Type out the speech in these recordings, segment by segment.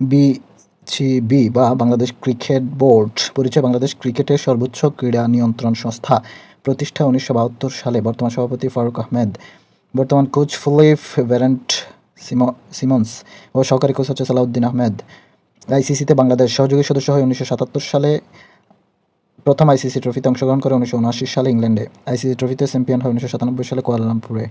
BCB বা Bangladesh cricket board পরিচয় বাংলাদেশ ক্রিকেটের সর্বোচ্চ ক্রীড়া নিয়ন্ত্রণ সংস্থা। প্রতিষ্ঠা উনিশশো বাহাত্তর সালে। বর্তমান সভাপতি ফারুক আহমেদ। বর্তমান কোচ ফিলিপ ভেরেন্ট সিমন্স ও সহকারী কোচ হচ্ছে সালাউদ্দিন আহমেদ। আইসিসিতে বাংলাদেশ সহযোগী সদস্য হয় উনিশশো সাতাত্তর সালে প্রথম আইসিসি ট্রফিতে অংশগ্রহণ করে উনিশশো উনআশি সালে ইংল্যান্ডে। আইসিসি ট্রফিতে চ্যাম্পিয়ন হয় উনিশশো সাতানব্বই সালে কুয়ালালামপুরে।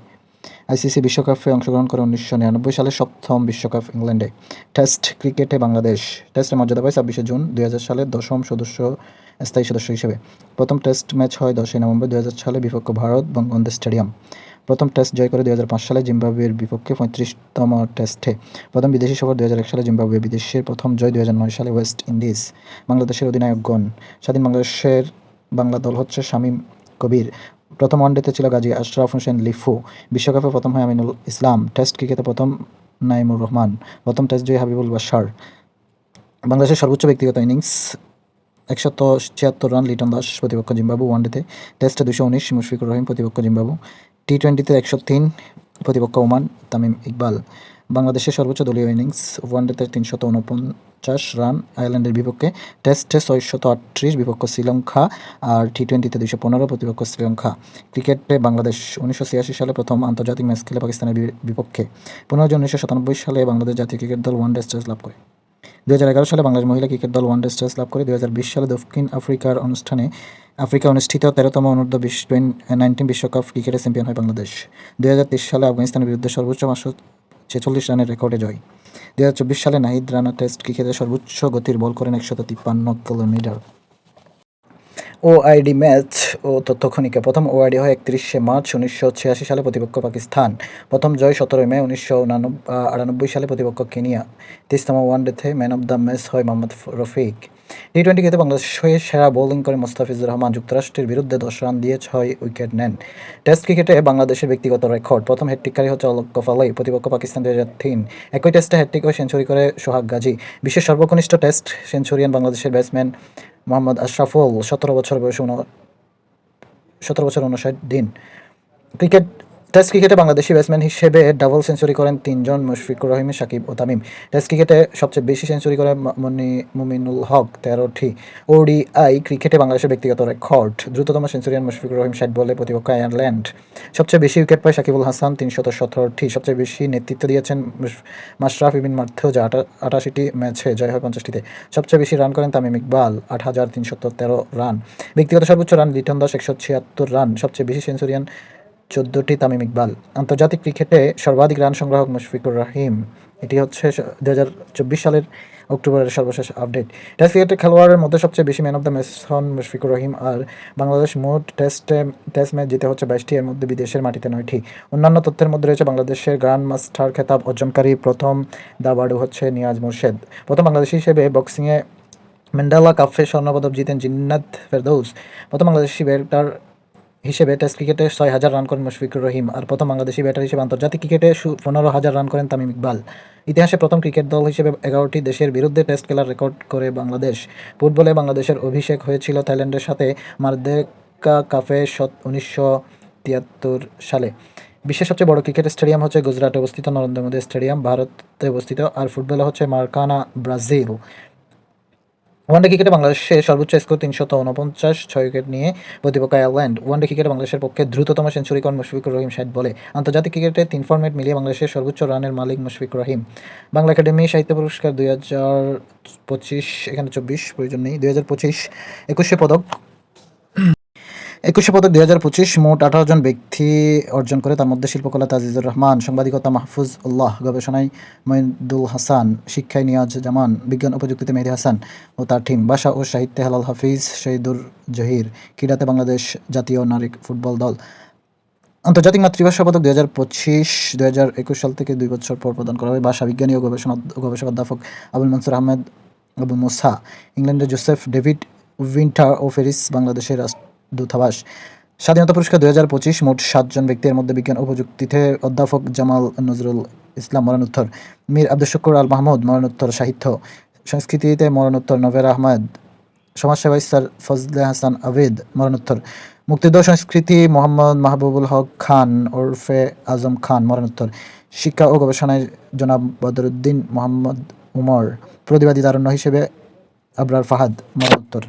আইসিসি বিশ্বকাপে অংশগ্রহণ করে উনিশশো নিরানব্বই সালে সপ্তম বিশ্বকাপ ইংল্যান্ডে। টেস্ট ক্রিকেটে বাংলাদেশ, টেস্টের মর্যাদা পায় ছাব্বিশে জুন দুই হাজার সালে দশম সদস্য, স্থায়ী সদস্য হিসেবে। প্রথম টেস্ট ম্যাচ হয় দশই নভেম্বর দুই হাজার সালে বিপক্ষ ভারত বঙ্গবন্ধু স্টেডিয়াম। প্রথম টেস্ট জয় করে দুই হাজার পাঁচ সালে জিম্বাবুয়ের বিপক্ষে পঁয়ত্রিশতম টেস্টে। প্রথম বিদেশি সফর দুই হাজার এক সালে জিম্বাবুয়ে বিদেশের প্রথম জয় দুই হাজার নয় সালে ওয়েস্ট ইন্ডিজ। বাংলাদেশের অধিনায়কগণ। স্বাধীন বাংলাদেশের বাংলা দল হচ্ছে শামীম কবির। প্রথম ওয়ানডেতে ছিল গাজী আশরাফ হোসেন লিফু। বিশ্বকাপে প্রথম হয় আমিনুল ইসলাম। টেস্ট ক্রিকেটে প্রথম নাইমুর রহমান। প্রথম টেস্ট জয়ী হাবিবুল বাশার। বাংলাদেশের সর্বোচ্চ ব্যক্তিগত ইনিংস একশত ছিয়াত্তর রান লিটন দাস, প্রতিপক্ষ জিম্বাবু ওয়ানডেতে টেস্টে দুশো উনিশ, মুশফিকুর রহিম, প্রতিপক্ষ জিম্বাবু। টি টোয়েন্টিতে একশো তিন, প্রতিপক্ষ ওমান, তামিম ইকবাল। বাংলাদেশের সর্বোচ্চ দলীয় ইনিংস, ওয়ানডেতে তিনশত উনপঞ্চাশ রান, আয়ারল্যান্ডের বিপক্ষে টেস্টে ছয়শত আটত্রিশ, বিপক্ষ শ্রীলঙ্কা, আর টি টোয়েন্টিতে দুশো পনেরো, প্রতিপক্ষ শ্রীলঙ্কা। ক্রিকেটে বাংলাদেশ উনিশশো ছিয়াশি সালে প্রথম আন্তর্জাতিক ম্যাচ খেলে পাকিস্তানের বিপক্ষে। পনেরো উনিশশো সাতানব্বই সালে বাংলাদেশ জাতীয় ক্রিকেট দল ওয়ান ডে স্টেজ লাভ করে। দু হাজার এগারো সালে বাংলাদেশ মহিলা ক্রিকেট দল ওয়ান ডে স্টেজ লাভ করে। দু হাজার বিশ সালে দক্ষিণ আফ্রিকার অনুষ্ঠানে আফ্রিকা অনুষ্ঠিত তেরোতম অনূর্ধ্ব বিশ নাইনটিন বিশ্বকাপ ক্রিকেটে চ্যাম্পিয়ন হয় বাংলাদেশ। দু হাজার তেইশ সালে আফগানিস্তানের বিরুদ্ধে সর্বোচ্চ পাঁচশো ছেচল্লিশ রানের রেকর্ডে জয়। দু হাজার চব্বিশ সালে নাহিদ রানা টেস্ট ক্রিকেটে সর্বোচ্চ গতির বল করেন একশত তিপ্পান্ন কিলোমিটার। ওআইডি ম্যাচ ও তথ্যক্ষণিকা প্রথম ওআইডি হয় একত্রিশে মার্চ উনিশশো ছিয়াশি সালে প্রতিপক্ষ পাকিস্তান। প্রথম জয় সতেরোই মে উনিশশো আটানব্বই সালে প্রতিপক্ষ কেনিয়া। তেইশতম ওয়ানডেতে ম্যান অফ দ্য ম্যাচ হয় মোহাম্মদ রফিক। টি টোয়েন্টি খেতে বাংলাদেশ হয়ে সেরা বোলিং করে মোস্তাফিজুর রহমান যুক্তরাষ্ট্রের বিরুদ্ধে দশ রান দিয়ে ছয় উইকেট নেন। টেস্ট ক্রিকেটে বাংলাদেশের ব্যক্তিগত রেকর্ড প্রথম হ্যাট্রিককারী হচ্ছে অলোক গফালাই প্রতিপক্ষ পাকিস্তান দুই হাজার তিন। একই টেস্টে হ্যাট্রিক ও সেঞ্চুরি করে সোহাগ গাজী। বিশ্বের সর্বকনিষ্ঠ টেস্ট সেঞ্চুরিয়ান বাংলাদেশের ব্যাটসম্যান মোহাম্মদ আশরাফুল, সতেরো বছর বয়সে সতেরো বছর উনষাট দিন। ক্রিকেট টেস্ট ক্রিকেটে বাংলাদেশি ব্যাটসম্যান হিসেবে ডাবল সেঞ্চুরি করেন তিনজন মুশফিকুর রহিম, সাকিব ও তামিম। টেস্ট ক্রিকেটে সবচেয়ে বেশি সেঞ্চুরি করেন মনি মুমিনুল হক, তেরোটি। ওডিআই ক্রিকেটে বাংলাদেশের ব্যক্তিগত রেকর্ড। দ্রুততম সেঞ্চুরিয়ান মুশফিকুর রহিম, ষাট বলে প্রতিপক্ষ আয়ারল্যান্ড। সবচেয়ে বেশি উইকেট পায় সাকিবুল হাসান, তিনশত সতেরোটি। সবচেয়ে বেশি নেতৃত্ব দিয়েছেন মাশরাফ মাশরাফি বিন মার্থেজা, আটা আটাশিটি ম্যাচে জয় হয় পঞ্চাশটিতে। সবচেয়ে বেশি রান করেন তামিম ইকবাল আট হাজার তিনশত তেরো রান। ব্যক্তিগত সর্বোচ্চ রান লিটন দাস একশো ছিয়াত্তর রান। সবচেয়ে বেশি সেঞ্চুরিয়ান চোদ্দোটি তামিম ইকবাল। আন্তর্জাতিক ক্রিকেটে সর্বাধিক রান সংগ্রাহক মুশফিকুর রহিম। এটি হচ্ছে দু হাজার চব্বিশ সালের অক্টোবরের সর্বশেষ আপডেট। টেস্ট ক্রিকেটের খেলোয়াড়ের মধ্যে সবচেয়ে বেশি ম্যান অফ দ্য ম্যাচ হন মুশফিকুর রহিম আর বাংলাদেশ মোট টেস্টে টেস্ট ম্যাচ জিতে হচ্ছে বাইশটি। এর মধ্যে বিদেশের মাটিতে নয়টি। অন্যান্য তথ্যের মধ্যে রয়েছে বাংলাদেশের গ্র্যান্ড মাস্টার খেতাব অর্জনকারী প্রথম দাবাড়ু হচ্ছে নিয়াজ মোর্শেদ। প্রথম বাংলাদেশি হিসেবে বক্সিংয়ে ম্যান্ডালা কাপে স্বর্ণপদক জিতেন জিন্নাত ফেরদৌস। প্রথম বাংলাদেশি ব্যাটার হিসেবে টেস্ট ক্রিকেটে ছয় হাজার রান করেন মুশফিকুর রহিম আর প্রথম বাংলাদেশি ব্যাটার হিসেবে আন্তর্জাতিক ক্রিকেটে পনেরো হাজার রান করেন তামিম ইকবাল। ইতিহাসে প্রথম ক্রিকেট দল হিসেবে এগারোটি দেশের বিরুদ্ধে টেস্ট খেলার রেকর্ড করে বাংলাদেশ। ফুটবলে বাংলাদেশের অভিষেক হয়েছিল থাইল্যান্ডের সাথে মারদেকা কাপে উনিশশো তিয়াত্তর সালে। বিশ্বের সবচেয়ে বড় ক্রিকেট স্টেডিয়াম হচ্ছে গুজরাটে অবস্থিত নরেন্দ্র মোদী স্টেডিয়াম, ভারতে অবস্থিত। আর ফুটবলে হচ্ছে মার্কানা ব্রাজিল। ওয়ানডে ক্রিকেটে বাংলাদেশের সর্বোচ্চ স্কোর তিনশত উনপঞ্চাশ ছয় উইকেট নিয়ে প্রতিপক্ষ আয়ারল্যান্ড। ওয়ানডে ক্রিকেটে বাংলাদেশের পক্ষে দ্রুততম সেঞ্চুরি করেন মুশফিকুর রহিম ষাট বলে। আন্তর্জাতিক ক্রিকেটে তিন ফর্মেট মিলিয়ে বাংলাদেশের সর্বোচ্চ রানের মালিক মুশফিকুর রহিম। বাংলা একাডেমি সাহিত্য পুরস্কার দুই হাজার পঁচিশ, এখানে চব্বিশ, প্রয়োজন নেই, দুই হাজার পঁচিশ, একুশে পদক। একুশে পদক দুই হাজার পঁচিশ মোট আঠারো জন ব্যক্তি অর্জন করে, তার মধ্যে শিল্পকলা তাজিজুর রহমান, সাংবাদিকতা মাহফুজ উল্লাহ, গবেষণায় মঈদুল হাসান, শিক্ষায় নিয়াজ জামান, বিজ্ঞান ও প্রযুক্তিতে মেহেদি হাসান ও তার টিম ভাষা ও সাহিত্যে হেলাল হাফিজ, শহীদুর জহির, ক্রীড়াতে বাংলাদেশ জাতীয় নারী ফুটবল দল। আন্তর্জাতিক মাতৃভাষা পদক দুই হাজার পঁচিশ, দুই হাজার একুশ সাল থেকে দুই বছর পর প্রদান করা হয় ভাষা বিজ্ঞানী ও গবেষণা, গবেষক অধ্যাপক আবুল মনসুর আহমেদ আবু মোসা। ইংল্যান্ডের জোসেফ ডেভিড উইন্টার ও ফেরিস বাংলাদেশের রাষ্ট্রদূতাবাস স্বাধীনতা পুরস্কার দুই হাজার পঁচিশ মোট সাতজন ব্যক্তির মধ্যে বিজ্ঞান ও প্রযুক্তিতে অধ্যাপক জামাল নজরুল ইসলাম মরণোত্তর, মীর আব্দুল শুকুর আল মাহমুদ মরণোত্তর সাহিত্য, সংস্কৃতিতে মরণোত্তর নভের আহমেদ সমাজসেবাই স্যার ফজলে হাসান আবেদ মরণোত্তর, মুক্তিযুদ্ধ সংস্কৃতি মোহাম্মদ মাহবুবুল হক খান ওরফে আজম খান মরণোত্তর, শিক্ষা ও গবেষণায় জনাব বদরুদ্দিন মোহাম্মদ উমর, প্রতিবাদী তারুণ্য হিসেবে আবরার ফাহাদ মরণোত্তর।